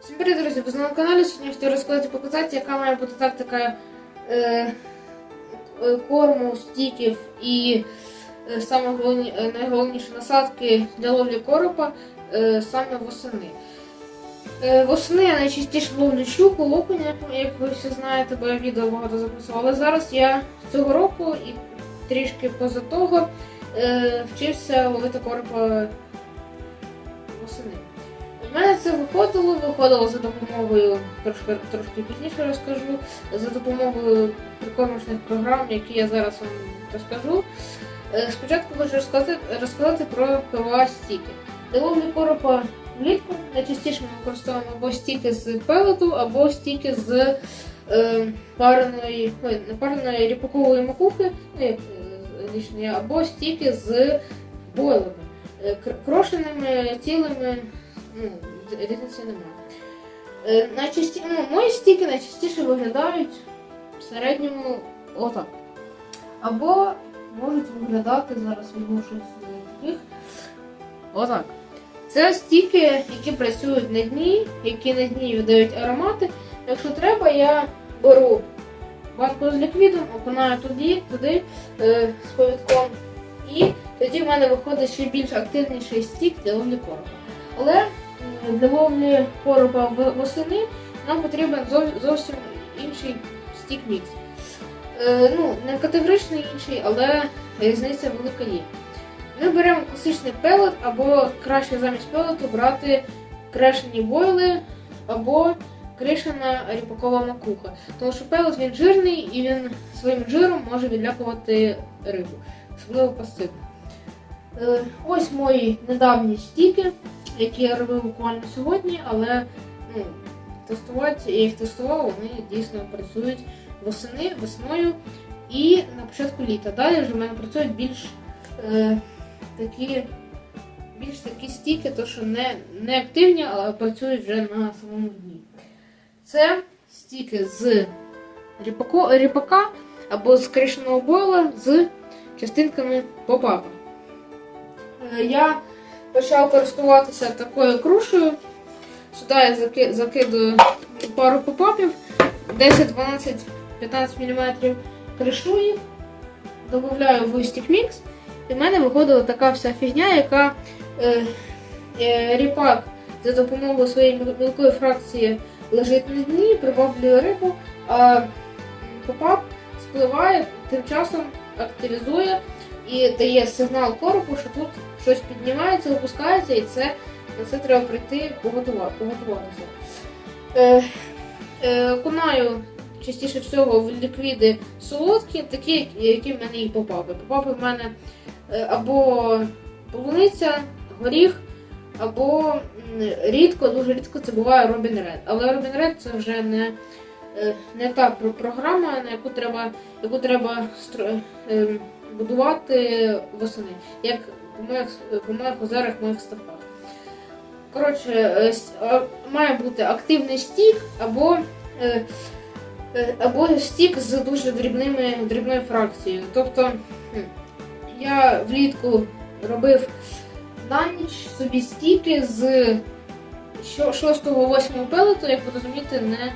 Всім привіт, друзі! Ви на каналі. Сьогодні хотів розказати показати, яка має бути тактика е, е, корму, стіків і е, е, насадки для ловлі коропа е, саме восени. Е, восени я найчастіше ловлю щуку, окуня, як- як ви всі знаєте, бо я відео багато записувала. Але зараз я цього року і трішки поза того е, вчився ловити коропа восени. В мене це виходило, виходило за допомогою, трошки, трошки пізніше розкажу, за допомогою прикормочних програм, які я зараз вам розкажу. Е, Спочатку хочу розказати, розказати про ПВА стіки. Для ловлі коропа влітку найчастіше ми використовуємо або стіки з пелету, або стіки з е, пареної, ой, не пареної ріпакової макухи, ну, я, або стіки з бойлами. Е, Крошеними, цілими, ну, різниці немає. Е, найчасті... ну, мої стіки найчастіше виглядають в середньому отак. Або можуть виглядати, зараз щось з таких. Отак. Це стіки, які працюють на дні, які на дні видають аромати. Якщо треба, я беру банку з ліквідом, окунаю туди, туди е, з повідком. І тоді в мене виходить ще більш активніший стік для ловлі коропа. Але для ловлі коропа в- восени нам потрібен зовсім інший стік мікс. Е, ну, не категорично інший, але різниця велика є. Ми беремо класичний пелет, або краще замість пелету брати крешені бойли або кришена ріпакова макуха. Тому що пелет він жирний і він своїм жиром може відлякувати рибу, особливо пасивну. Е, ось мої недавні стіки, які я робив буквально сьогодні, але ну, тестувати, я їх тестував, вони дійсно працюють восени, весною і на початку літа. Далі вже в мене працюють більш е, такі. Більш такі стіки, то що не, не активні, але працюють вже на самому дні. Це стіки з ріпако, ріпака або з кришеного бойла з частинками попапа. Е, Я почав користуватися такою крушею. Сюди я закидую пару попапів, 10, 12, 15 мм кришу їх, додаю в стік мікс, і в мене виходила така вся фігня, яка е, е, ріпак за допомогою своєї мілкої фракції лежить на дні, прибавлює рибу, а попап спливає, тим часом активізує і дає сигнал коропу, що тут щось піднімається, опускається, і це, це треба прийти поготуватися. Е, е, окунаю частіше всього в ліквіди солодкі, такі, які в мене і попапи. Попапи в мене е, або полуниця, горіх, або рідко, дуже рідко це буває Robin Red. Але Robin Red це вже не, е, не та програма, на яку треба, яку треба ем, будувати восени, як по моїх, по моїх озерах, моїх ставках. Коротше, е, має бути активний стік або, е, е, або стік з дуже дрібними, дрібною фракцією. Тобто я влітку робив на ніч собі стіки з 6-8 пелету, як ви розумієте, не,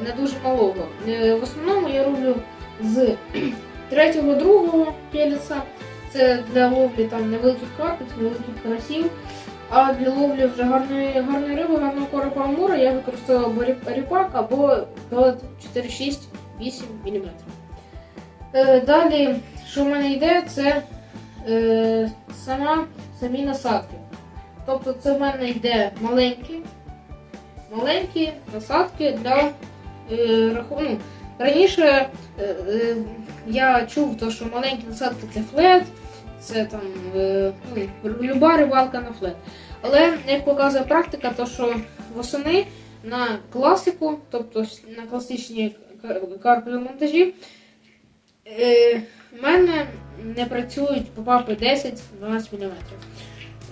не дуже малого. Е, В основному я роблю з 3-2 пелеса. Це для ловлі там невеликих карпів, невеликих карасів. А для ловлі вже гарної, гарної риби, гарного коропа амура я використовую ріпак, або пелет 4-6-8 мм. Е, далі, що в мене йде, це е, сама, самі насадки. Тобто це в мене йде маленькі, маленькі насадки для е, рахунку. Раніше е, е, я чув, то, що маленькі насадки це флет, це там е, ну, люба рибалка на флет. Але як показує практика, то що восени на класику, тобто на класичні к- карпові монтажі, е, в мене не працюють попапи 10-12 мм.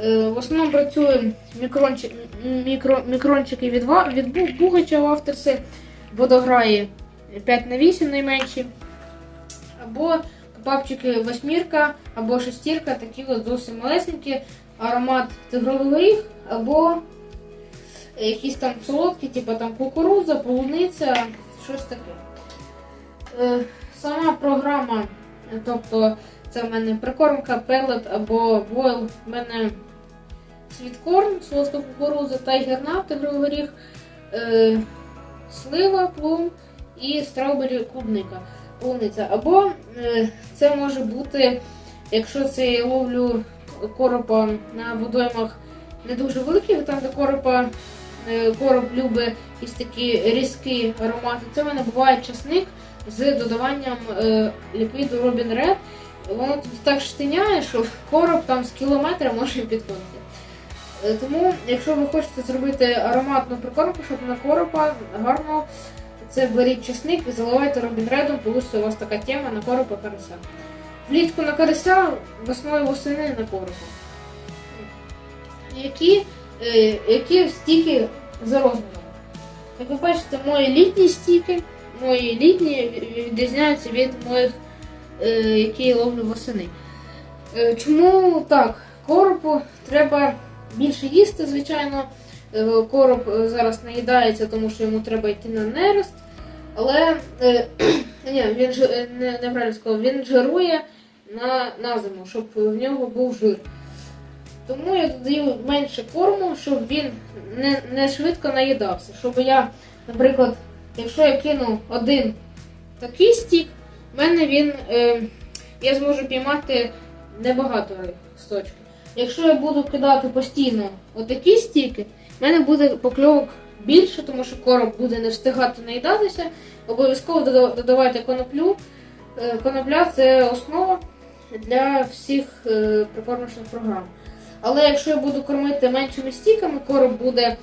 Е, в основному працює мікрончик, мікро, мікрончики від, від Бугача в авторси, водограї 5 на 8 найменші. Або попапчики восьмірка або шестірка, такі от зовсім малесенькі. аромат тигровий горіх або якісь там солодкі, типу там кукурудза, полуниця, щось таке. Е, Сама програма, тобто це в мене прикормка, пелет або бойл, в мене світкорм, солодка кукурудза, тайгерна, тигровий горіх, е, слива, плум і страубері клубника, полуниця. Або е, це може бути, якщо це я ловлю коропа на водоймах не дуже великих, там де коропа, е, короб любить якісь такі різкі аромати. Це в мене буває часник з додаванням е, ліквіду Robin Red. Воно тут так штиняє, що короб там з кілометра може підходити. Е, Тому, якщо ви хочете зробити ароматну прикормку, щоб на коропа гарно, це беріть чесник і заливайте Robin Red, получиться у вас така тема на коропа карася. Влітку на карася, весною восени на коропа. Які, е, які стіки за розміром? Як ви бачите, мої літні стіки, мої літні відрізняються від моїх, е, які я ловлю восени. Е, Чому так? Коропу треба більше їсти, звичайно. Е, Короб зараз наїдається, тому що йому треба йти на нерест. Але ні, він ж не, неправильно сказав, він жирує на, на зиму, щоб в нього був жир. Тому я додаю менше корму, щоб він не, не швидко наїдався. Щоб я, наприклад, якщо я кину один такий стік, в мене він, е, я зможу піймати небагато з. Якщо я буду кидати постійно отакі стіки, в мене буде покльовок більше, тому що короб буде не встигати наїдатися. Обов'язково додавайте коноплю. Е, Конопля це основа для всіх е, прикормочних програм. Але якщо я буду кормити меншими стіками, короб буде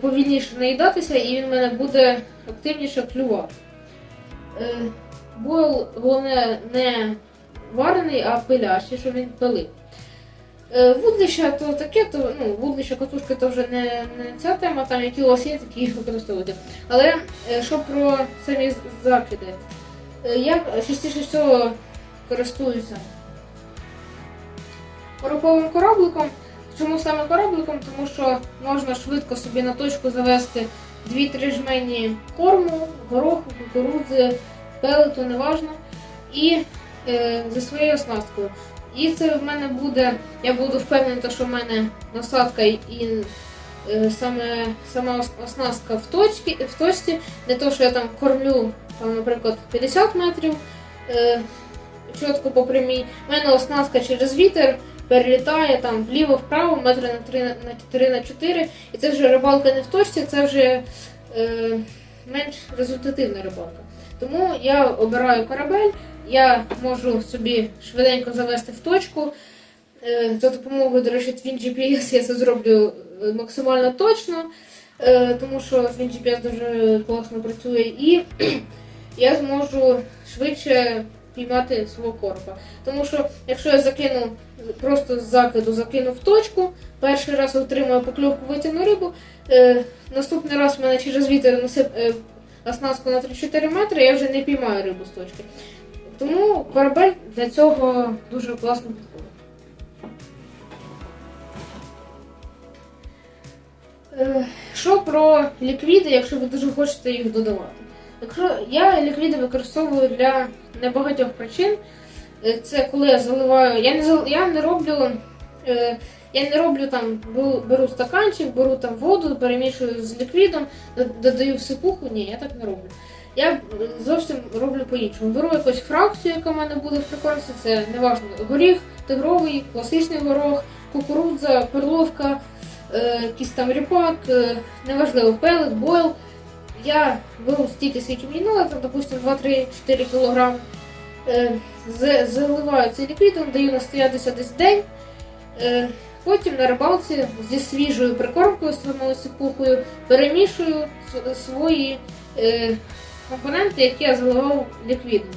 повільніше наїдатися і він в мене буде активніше клювати. Е, бойл, головне, не варений, а пилящий, щоб він пилив. Е, Вудлища то таке, то ну, вудлища катушки то вже не, не ця тема, там які у вас є, такі їх використовуйте. Але е, що про самі закиди? Е, Я частіше всього користуюся короповим корабликом. Чому саме корабликом? Тому що можна швидко собі на точку завести 2-3 жмені корму, гороху, кукурудзи, пелету, неважно. І е, зі своєю оснасткою. І це в мене буде, я буду впевнена, що в мене насадка і е, саме сама оснастка в точці, в точці, не то, що я там кормлю, там, наприклад, 50 метрів е, чітко по прямій. У мене оснастка через вітер перелітає там вліво-вправо, метри на 3 на 3 на 4. І це вже рибалка не в точці, це вже е, менш результативна рибалка. Тому я обираю корабель, я можу собі швиденько завести в точку. Е, За допомогою, до речі, Twin GPS я це зроблю е, максимально точно, е, тому що Twin GPS дуже класно працює, і я зможу швидше піймати свого коропа. Тому що якщо я закину просто з закиду закину в точку, перший раз отримаю покльовку витягну рибу, е, наступний раз в мене через вітер насип е, оснастку на 3-4 метри, я вже не піймаю рибу з точки. Тому корабель для цього дуже класно підходить. Е, Що про ліквіди, якщо ви дуже хочете їх додавати? Якщо я ліквіди використовую для небагатьох причин, Е, це коли я заливаю. Я не зал- я не роблю. е, Я не роблю там, беру, стаканчик, беру там воду, перемішую з ліквідом, додаю в сипуху. Ні, я так не роблю. Я зовсім роблю по-іншому. Беру якусь фракцію, яка в мене буде в прикорці, це неважно, горіх, тигровий, класичний горох, кукурудза, перловка, е, якийсь там ріпак, неважливо, пелет, бойл. Я беру стільки, скільки мені треба, там, допустимо, 2-3-4 кг. Е, заливаю цей ліквідом, даю настоятися десь день. Е, Потім на рибалці зі свіжою прикормкою, самою сипухою, перемішую свої е, компоненти, які я заливав ліквідом.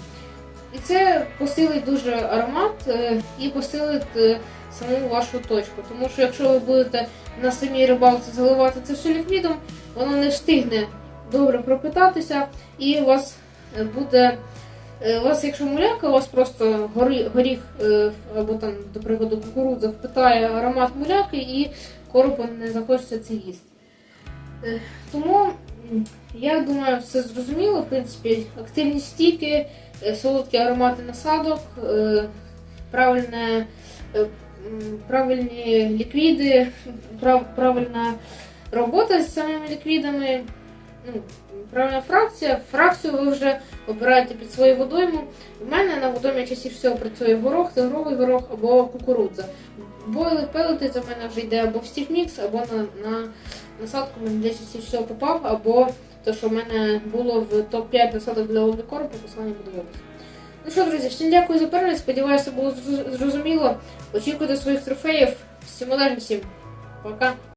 І це посилить дуже аромат і посилить саму вашу точку. Тому що якщо ви будете на самій рибалці заливати це все ліквідом, воно не встигне добре пропитатися і у вас е, буде Е, У вас, якщо муляка, у вас просто горіх е, або там, до прикладу, кукурудза впитає аромат муляки і коропу не захочеться це їсти. Тому я думаю, все зрозуміло. В принципі, активні стіки, солодкі аромати насадок, правильне, правильні ліквіди, прав, правильна робота з самими ліквідами. Ну, правильна фракція. Фракцію ви вже обираєте під свою водойму. У мене на водоймі частіше всього працює горох, тигровий горох або кукурудза. Бойли пелети за мене вже йде або в стікмікс, або на, на насадку мені де частіше всього попав, або те, що в мене було в топ-5 насадок для лобікору, по посланню виписати. Ну що, друзі, всім дякую за перегляд. Сподіваюся, було зрозуміло. Очікуйте своїх трофеїв. Всім удачі всім. Пока.